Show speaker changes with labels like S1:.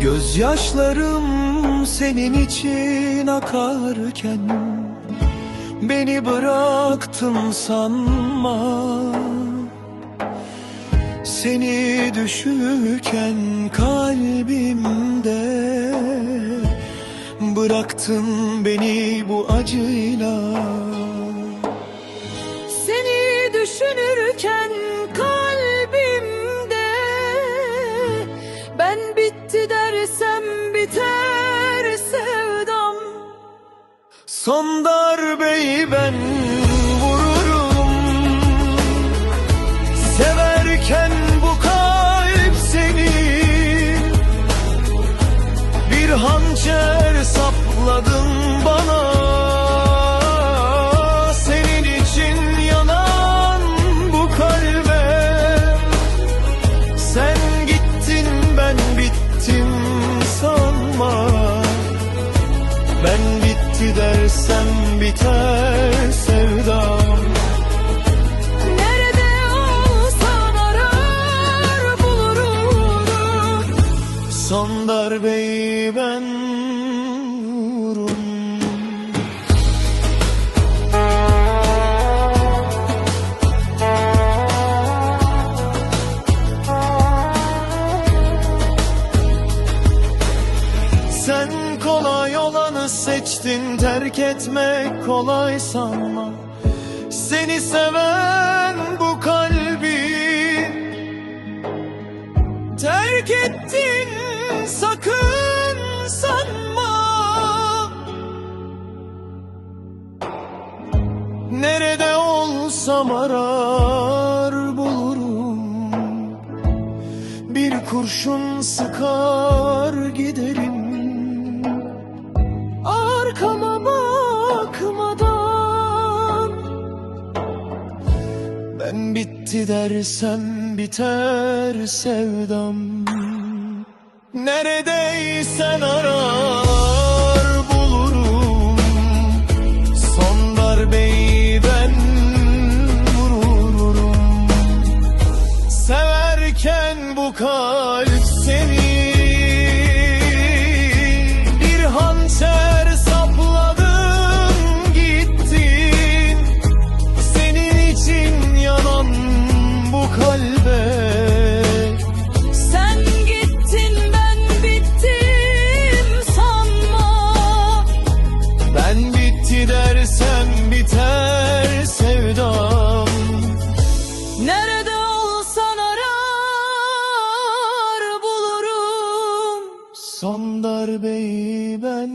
S1: Gözyaşlarım senin için akarken Beni bıraktın sanma. Seni düşünürken kalbimde Bıraktın beni bu acıyla.
S2: Seni düşünürken kalbimde Ben bitti dersem biter sevdam.
S1: Son darbeyi ben vururum. Severken bu kalp seni Bir hançer sapladın bana. Senin için yanan bu kalbe Sen ben bitti dersem biter sevdam
S2: Nerede olsan arar bulurum.
S1: Son darbeyi ben seçtin terk etmek kolay sanma. Seni seven bu kalbi Terk ettin sakın sanma. Nerede olsam arar bulurum. Bir kurşun sıkar giderim bitti dersem biter sevdam. Neredeysen arar bulurum. Son darbeyi ben Severken bu kalp Son darbeyi ben